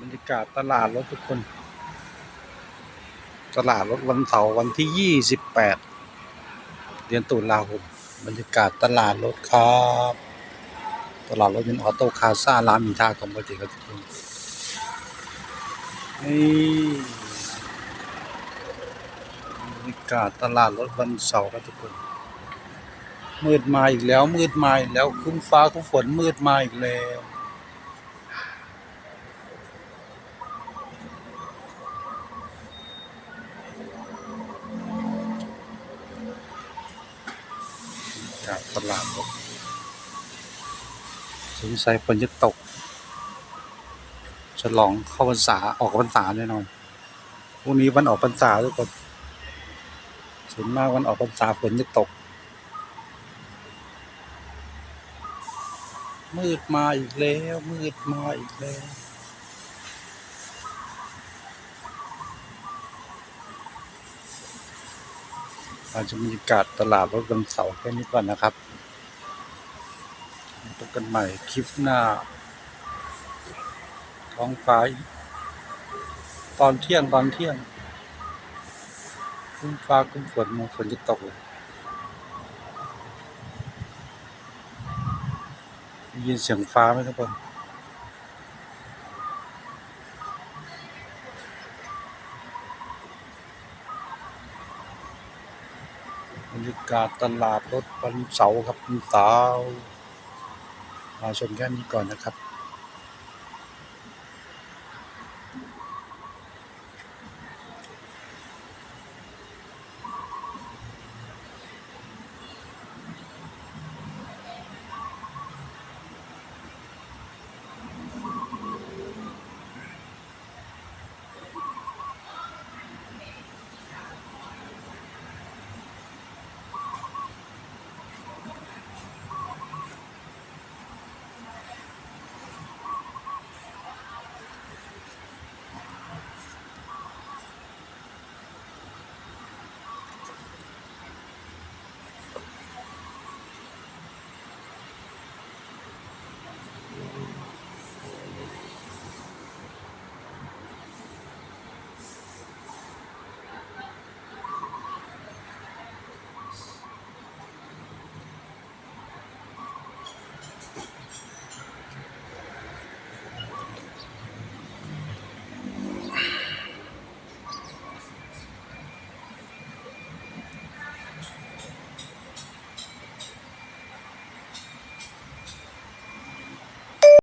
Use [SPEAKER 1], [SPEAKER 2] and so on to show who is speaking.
[SPEAKER 1] บรรยากาศตลาดรถทุกคน ตลาดรถวันเสาร์วันที่28เดือนตุลาคมบรรยากาศตลาดรถครับ ตลาดรถเป็นออโต้คาซ่าร้านมีท่าของปกติครับทุกคนนี่บรรยากาศตลาดรถวันเสาร์ครับทุกคน มืดมาอีกแล้วมืดมาอีกแล้วครึ้มฟ้าครึ้มฝนมืดมาอีกแล้ว ตลาดสงสัยฝนจะตกฉลองเข้าพรรษาออกพรรษาแน่นอนพรุ่งนี้วันออกพรรษาทุกคนส่วนมากวันออกพรรษาฝนจะตก มืดมาอีกแล้ว มืดมาอีกแล้ว อาจจะบรรยากาศตลาดรถวันเสาร์แค่นี้ก่อนนะครับพบกันใหม่คลิปหน้า ท้องฟ้าตอนเที่ยงตอนเที่ยงครึ้มฟ้าครึ้มฝนมันฝนจะตกเลยได้ยินเสียงฟ้าไหมทุกคน บรรยากาศตลาดรถวันเสาร์ครับวันเสาร์มาชมแค่นี้ก่อนนะครับ